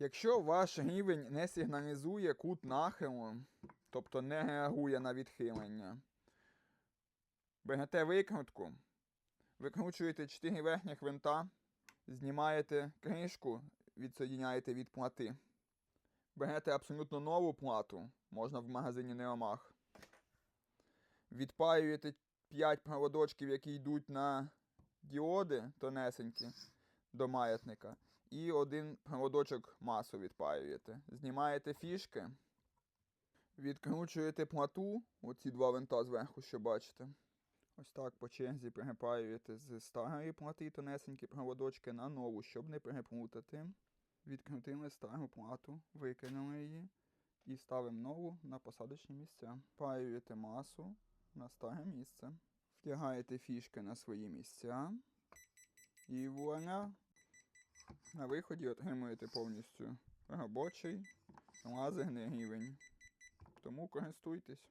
Якщо ваш рівень не сигналізує кут нахилу, тобто не реагує на відхилення, берете викрутку, викручуєте 4 верхніх винта, знімаєте кришку, відсоєдняєте від плати. Берете абсолютно нову плату, можна в магазині Неомах. Відпаюєте 5 проводочків, які йдуть на діоди тонесенькі до маятника. І один проводочок масу відпаюєте. Знімаєте фішки, відкручуєте плату, оці два винта зверху, що бачите. Ось так по черзі пригипаюєте з старої плати тонесенькі проводочки на нову, щоб не переплутати. Відкрутили стару плату, викинули її і ставимо нову на посадочні місця. Паюєте масу на старе місце. Втягаєте фішки на свої місця. І вуаля! На виході отримуєте повністю робочий лазерний рівень. Тому користуйтесь.